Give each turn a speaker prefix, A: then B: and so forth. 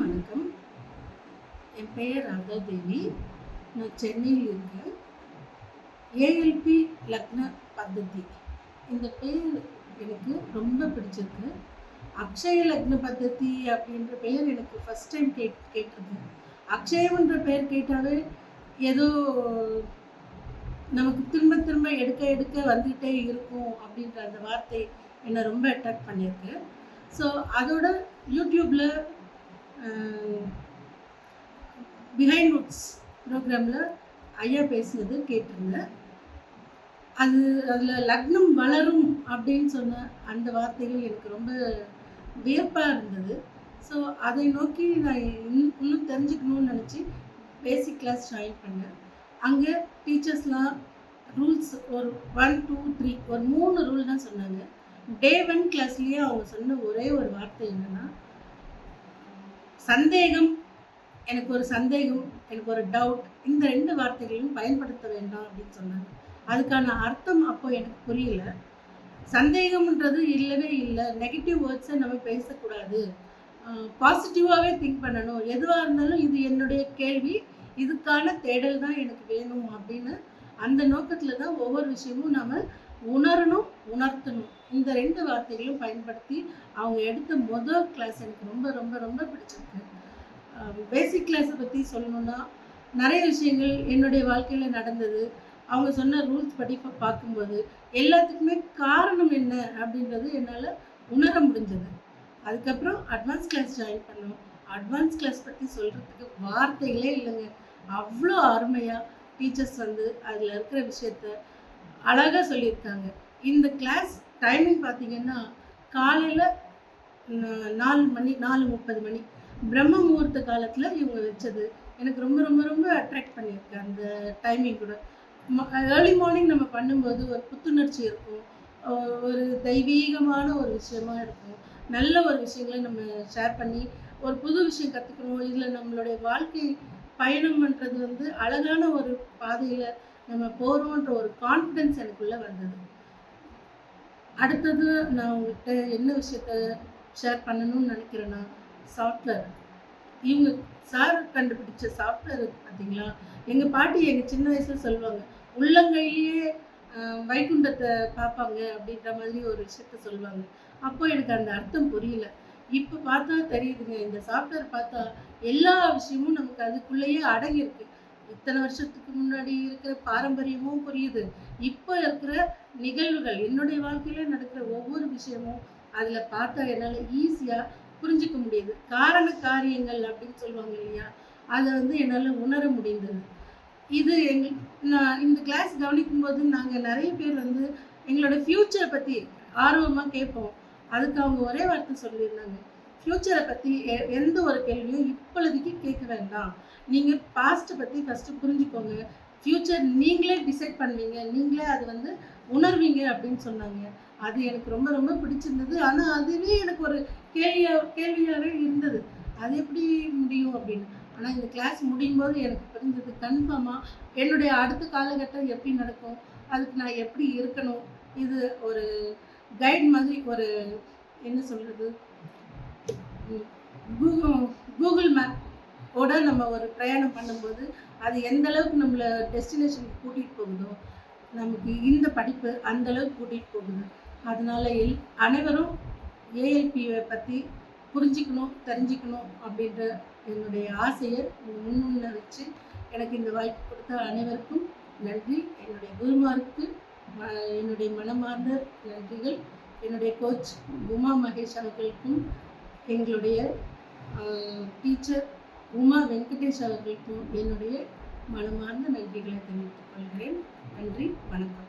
A: வணக்கம். என் பெயர் ராதாதேவி நான் சென்னையில் இருக்கேன். ஏஎல்பி லக்ன பद्धதி இந்த பெயர் எனக்கு ரொம்ப பிடிச்சிருக்கு. அக்ஷய லக்ன பद्धதி அப்படின்ற பெயர் எனக்கு ஃபஸ்ட் டைம் கேட் கேட்டிருக்கேன். அக்ஷயம்ன்ற பெயர் கேட்டாவே ஏதோ நமக்கு திரும்ப திரும்ப எடுக்க எடுக்க வந்துகிட்டே இருக்கும் அப்படின்ற அந்த வார்த்தை என்னை ரொம்ப அட்ராக்ட் பண்ணியிருக்கு. ஸோ அதோட யூடியூப்பில் பிஹைண்ட் வுட்ஸ் ப்ரோக்ராமில் ஐயா பேசினது கேட்டிருந்தேன். அது அதில் லக்னம் வளரும் அப்படின்னு சொன்ன அந்த வார்த்தைகள் எனக்கு ரொம்ப வியப்பாக இருந்தது. ஸோ அதை நோக்கி நான் இன்னும் இன்னும் தெரிஞ்சுக்கணும்னு நினச்சி பேசிக் கிளாஸ் ஜாயின் பண்ணேன். அங்கே டீச்சர்ஸ்லாம் ரூல்ஸ் ஒரு ஒன் டூ த்ரீ ஒரு மூணு ரூல் தான் சொன்னாங்க. டே ஒன் கிளாஸ்லேயே அவங்க சொன்ன ஒரே ஒரு வார்த்தை என்னென்னா சந்தேகம் எனக்கு ஒரு சந்தேகம் எனக்கு ஒரு டவுட் இந்த ரெண்டு வார்த்தைகளையும் பயன்படுத்த வேண்டாம் அப்படின்னு சொன்னாங்க அதுக்கான அர்த்தம் அப்போ எனக்கு புரியல. சந்தேகம்ன்றது இல்லவே இல்லை. நெகட்டிவ் வேர்ட்ஸை நம்ம பேசக்கூடாது. பாசிட்டிவாகவே திங்க் பண்ணணும். எதுவாக இருந்தாலும் இது என்னுடைய கேள்வி. இதுக்கான தேடல் தான் எனக்கு வேணும் அப்படின்னு அந்த நோக்கத்தில் தான் ஒவ்வொரு விஷயமும் நம்ம உணரணும் உணர்த்தணும். இந்த ரெண்டு வார்த்தைகளும் பயன்படுத்தி அவங்க எடுத்த மொதல் கிளாஸ் எனக்கு ரொம்ப ரொம்ப ரொம்ப பிடிச்சிருக்கு. பேசிக் கிளாஸை பற்றி சொல்லணுன்னா நிறைய விஷயங்கள் என்னுடைய வாழ்க்கையில் நடந்தது. அவங்க சொன்ன ரூல்ஸ் படி பார்க்கும்போது எல்லாத்துக்குமே காரணம் என்ன அப்படின்றது என்னால் உணர முடிஞ்சது. அதுக்கப்புறம் அட்வான்ஸ் கிளாஸ் ஜாயின் பண்ணோம். அட்வான்ஸ் கிளாஸ் பற்றி சொல்கிறதுக்கு வார்த்தைகளே இல்லைங்க. அவ்வளோ அருமையாக டீச்சர்ஸ் வந்து அதில் இருக்கிற விஷயத்த அழகாக சொல்லியிருக்காங்க. இந்த கிளாஸ் டைமிங் பார்த்தீங்கன்னா காலையில் நாலு மணி நாலு முப்பது மணி. பிரம்ம முகூர்த்த காலத்தில் இவங்க வச்சது. எனக்கு ரொம்ப ரொம்ப ரொம்ப அட்ராக்ட் பண்ணியிருக்கு அந்த டைமிங் கூட. ஏர்லி மார்னிங் நம்ம பண்ணும்போது ஒரு புத்துணர்ச்சி இருக்கும். ஒரு தெய்வீகமான ஒரு விஷயமா இருக்கும். நல்ல ஒரு விஷயங்களை நம்ம ஷேர் பண்ணி ஒரு புது விஷயம் கற்றுக்கணும் இதில் நம்மளுடைய வாழ்க்கை பயணம் பண்ணுறது வந்து அழகான ஒரு பாதையில் நம்ம போகிறோன்ற ஒரு கான்ஃபிடென்ஸ் எனக்குள்ளே வந்தது. அடுத்தது நான் உங்கள்கிட்ட என்ன விஷயத்த ஷேர் பண்ணணும்னு நினைக்கிறேன்னா சாஃப்ட்வேர் இவங்க சார் கண்டுபிடிச்ச சாஃப்ட்வேர் பார்த்தீங்களா? எங்கள் பாட்டி எங்கள் சின்ன வயசில் சொல்லுவாங்க உள்ளங்கையிலேயே வைகுண்டத்தை பார்ப்பாங்க அப்படின்ற மாதிரி ஒரு விஷயத்த சொல்லுவாங்க. அப்போ எனக்கு அந்த அர்த்தம் புரியல. இப்போ பார்த்தா தெரியுதுங்க இந்த சாஃப்ட்வேர் பார்த்தா எல்லா விஷயமும் நமக்கு அதுக்குள்ளேயே அடங்கியிருக்கு. இத்தனை வருஷத்துக்கு முன்னாடி இருக்கிற பாரம்பரியமும் புரியுது. இப்போ இருக்கிற நிகழ்வுகள் என்னுடைய வாழ்க்கையில நடக்கிற ஒவ்வொரு விஷயமும் அதில் பார்த்தா என்னால் ஈஸியாக புரிஞ்சிக்க முடியுது. காரண காரியங்கள் அப்படின்னு சொல்லுவாங்க இல்லையா? அதை வந்து என்னால் உணர முடிந்தது. இது எங்கள் நான் இந்த கிளாஸ் கவனிக்கும் போது நாங்கள் நிறைய பேர் வந்து எங்களோட ஃப்யூச்சரை பற்றி ஆர்வமாக கேட்போம். அதுக்கு அவங்க ஒரே வார்த்தை சொல்லியிருந்தாங்க. ஃப்யூச்சரை பற்றி எந்த ஒரு கேள்வியும் இப்பொழுதைக்கு கேட்க வேண்டாம். நீங்கள் பாஸ்ட்டை பற்றி ஃபஸ்ட்டு புரிஞ்சுக்கோங்க. ஃப்யூச்சர் நீங்களே டிசைட் பண்ணுவீங்க நீங்களே அது வந்து உணர்வீங்க அப்படின்னு சொன்னாங்க. அது எனக்கு ரொம்ப ரொம்ப பிடிச்சிருந்தது. ஆனால் அதுவே எனக்கு ஒரு கேள்வியாக கேள்வியாகவே இருந்தது. அது எப்படி முடியும் அப்படின்னு? ஆனால் இந்த கிளாஸ் முடியும் போது எனக்கு புரிஞ்சது கன்ஃபார்மாக என்னுடைய அடுத்த காலகட்டம் எப்படி நடக்கும்? அதுக்கு நான் எப்படி இருக்கணும்? இது ஒரு கைட் மாதிரி ஒரு என்ன சொல்கிறது கூகுள் கூகுள் மேப் ஓட நம்ம ஒரு பிரயாணம் பண்ணும்போது அது எந்த அளவுக்கு நம்மளை டெஸ்டினேஷனுக்கு கூட்டிகிட்டு போகுதோ நமக்கு இந்த படிப்பு அந்த அளவுக்கு கூட்டிகிட்டு போகுது. அதனால எல் அனைவரும் ஏஎல்பியை பற்றி புரிஞ்சிக்கணும் தெரிஞ்சுக்கணும் அப்படின்ற என்னுடைய ஆசையை முன்னுண்ண வச்சு எனக்கு இந்த வாய்ப்பு கொடுத்த அனைவருக்கும் நன்றி. என்னுடைய குருமாருக்கு என்னுடைய மனமார்ந்த நன்றிகள். என்னுடைய கோச் உமா மகேஷ் அவர்களுக்கும் எங்களுடைய டீச்சர் உமா வெங்கடேஷ் அவர்களுக்கும் என்னுடைய மனமார்ந்த நன்றிகளை தெரிவித்துக் கொள்கிறேன். நன்றி வணக்கம்.